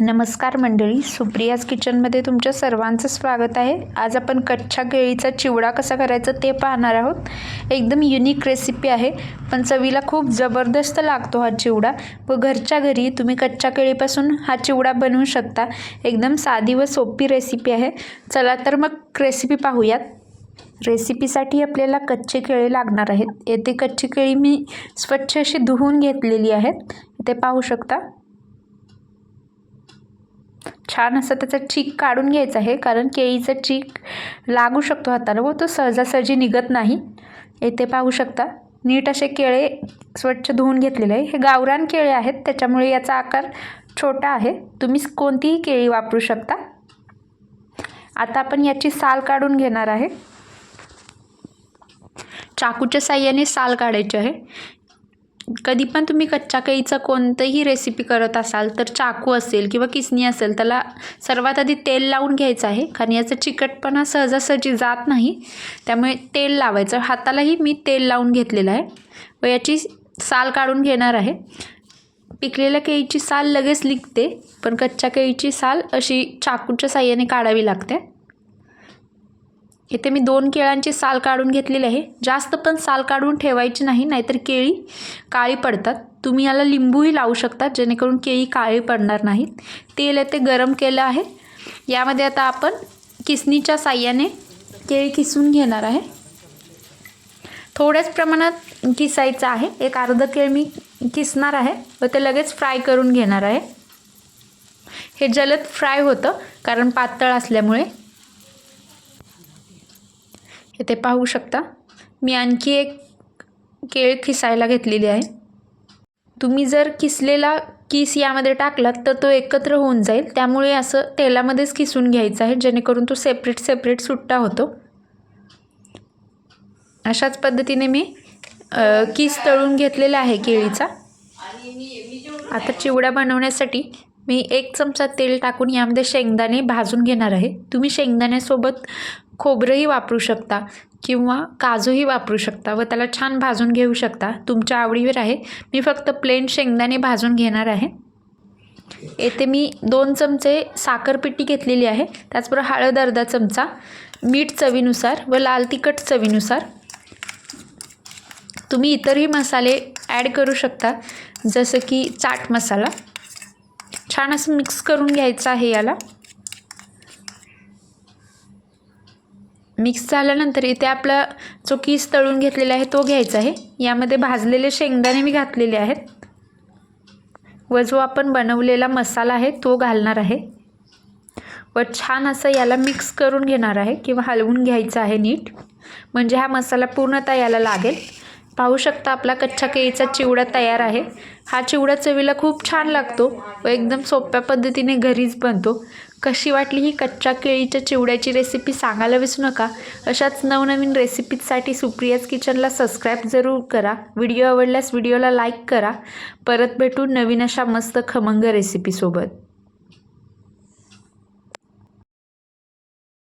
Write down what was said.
नमस्कार मंडळी सुप्रियाज किचनमध्ये तुमच्या सर्वांचं स्वागत आहे. आज आपण कच्च्या केळीचा चिवडा कसा करायचा ते पाहणार आहोत. एकदम युनिक रेसिपी आहे पण चवीला खूप जबरदस्त लागतो हा चिवडा. व घरच्या घरी तुम्ही कच्च्या केळीपासून हा चिवडा बनवू शकता. एकदम साधी व सोपी रेसिपी आहे. चला तर मग रेसिपी पाहूयात. रेसिपीसाठी आपल्याला कच्चे केळी लागणार आहेत. येथे कच्ची केळी मी स्वच्छ अशी धुवून घेतलेली आहेत ते पाहू शकता. छान असं त्याचं चीक काढून घ्यायचं आहे कारण केळीचं चीक लागू शकतो हाताला. व तो सहजासहजी निघत नाही. येथे पाहू शकता. नीट असे केळे स्वच्छ धुवून घेतलेले आहे. हे गावरान केळे आहेत त्याच्यामुळे याचा आकार छोटा आहे. तुम्ही कोणतीही केळी वापरू शकता. आता आपण याची साल काढून घेणार आहे. चाकूच्या साह्याने साल काढायची आहे. कधी पण तुम्ही कच्च्या केळीचं कोणतंही रेसिपी करत असाल तर चाकू असेल किंवा किसणी असेल त्याला सर्वात आधी तेल लावून घ्यायचं आहे. कारण याचा चिकटपणा सहजासहजी जात नाही. त्यामुळे तेल लावायचं. हातालाही मी तेल लावून घेतलेलं आहे. व याची साल काढून घेणार आहे. पिकलेल्या केळीची साल लगेच निघते. पण कच्च्या केळीची साल अशी चाकूच्या साह्याने काढावी लागते. इथे मी दोन केळांची साल काढून घेतलेली आहे. जास्त पण साल काढून ठेवायची नाही नाहीतर केळी काळी पडतात. तुम्ही याला लिंबूही लावू शकता जेणेकरून केळी काळी पडणार नाहीत तेल येते गरम केलं आहे. यामध्ये आता आपण किसणीच्या साह्याने केळी किसून घेणार आहे. थोड्याच प्रमाणात किसायचं आहे. एक अर्ध केळ मी किसणार आहे व ते लगेच फ्राय करून घेणार आहे. हे जलद फ्राय होतं कारण पातळ असल्यामुळे. इथे पाहू शकता. मी आणखी एक केळ खिसायला घेतलेली आहे. तुम्ही जर किसलेला किस यामध्ये टाकलात तर तो एकत्र होऊन जाईल. त्यामुळे असं तेलामध्येच किसून घ्यायचं आहे जेणेकरून तो सेपरेट सेपरेट सुट्टा होतो. अशाच पद्धतीने मी किस तळून घेतलेला आहे केळीचा. आता चिवडा बनवण्यासाठी मी एक चमचा तेल टाकून यामध्ये शेंगदाणे भाजून घेणार आहे. तुम्ही शेंगदाण्यासोबत खोबरंही वापरू शकता किंवा काजूही वापरू शकता व त्याला छान भाजून घेऊ शकता. तुमच्या आवडीवर आहे. मी फक्त प्लेन शेंगदाणे भाजून घेणार आहे. येथे मी दोन चमचे साखरपिट्टी घेतलेली आहे. त्याचबरोबर हळद अर्धा चमचा मीठ चवीनुसार व लाल तिखट चवीनुसार. तुम्ही इतरही मसाले ॲड करू शकता जसं की चाट मसाला. छान असं मिक्स करून घ्यायचं आहे याला. मिक्स झाल्यानंतर इथे आपला जो कीस तळून घेतलेला आहे तो घ्यायचा आहे. यामध्ये भाजलेले शेंगदाणे मी घातलेले आहेत. व जो आपण बनवलेला मसाला आहे तो घालणार आहे. व छान असं याला मिक्स करून घेणार आहे किंवा हलवून घ्यायचं आहे नीट. म्हणजे हा मसाला पूर्णतः याला लागेल. पाहू शकता आपला कच्च्या केळीचा चिवडा तयार आहे. हा चिवडा चवीला खूप छान लागतो व एकदम सोप्या पद्धतीने घरीच बनतो. कशी वाटली ही कच्च्या केळीच्या चिवड्याची रेसिपी सांगायला विसरू नका. अशाच नवनवीन रेसिपीजसाठी सुप्रियाज किचनला सबस्क्राईब जरूर करा. व्हिडिओ आवडल्यास व्हिडिओला लाईक करा. परत भेटू नवीन अशा मस्त खमंग रेसिपीसोबत